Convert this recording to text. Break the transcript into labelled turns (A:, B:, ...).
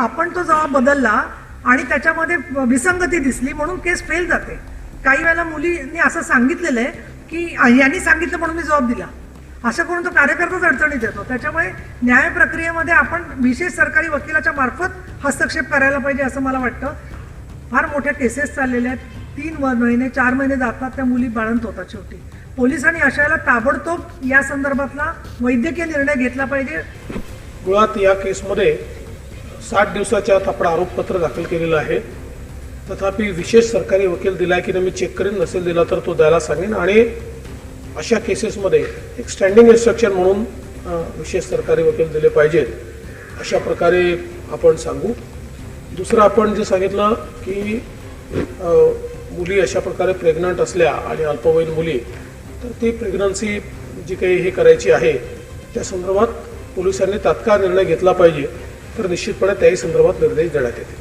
A: आपण तो जबाब बदलला आणि त्याच्यामध्ये विसंगती दिसली म्हणून केस फेल जाते. काही वेळेला मुलींनी असं सांगितलेलं आहे की यांनी सांगितलं म्हणून मी जबाब दिला. असं करून तो कार्यकर्ताच अडचणीत येतो. त्याच्यामुळे न्याय प्रक्रियेमध्ये आपण विशेष सरकारी वकिलाच्या मार्फत हस्तक्षेप करायला पाहिजे असं मला वाटतं. फार मोठ्या केसेस चाललेल्या आहेत. तीन व- महिने चार महिने जातात त्या मुली बाळंत होतात शेवटी. पोलिसांनी अशाला ताबडतोब या संदर्भातला वैद्यकीय निर्णय घेतला पाहिजे.
B: मुळात या केसमध्ये साठ दिवसाच्या आत आपण आरोपपत्र दाखल केलेलं आहे. तथापि विशेष सरकारी वकील दिलाय की नाही मी चेक करेन नसेल दिला तर तो द्यायला सांगेन. आणि अशा केसेसमध्ये एक स्टँडिंग इन्स्ट्रक्शन म्हणून विशेष सरकारी वकील दिले पाहिजेत. अशा प्रकारे आपण सांगू. दुसरं आपण जे सांगितलं की मुली अशा प्रकारे प्रेग्नंट असल्या आणि अल्पवयीन मुली तर ती प्रेग्नन्सी जी काही हे करायची आहे त्या संदर्भात पोलिसांनी तात्काळ निर्णय घेतला पाहिजे. तर निश्चितपणे त्याही संदर्भात निर्देश देण्यात येतील.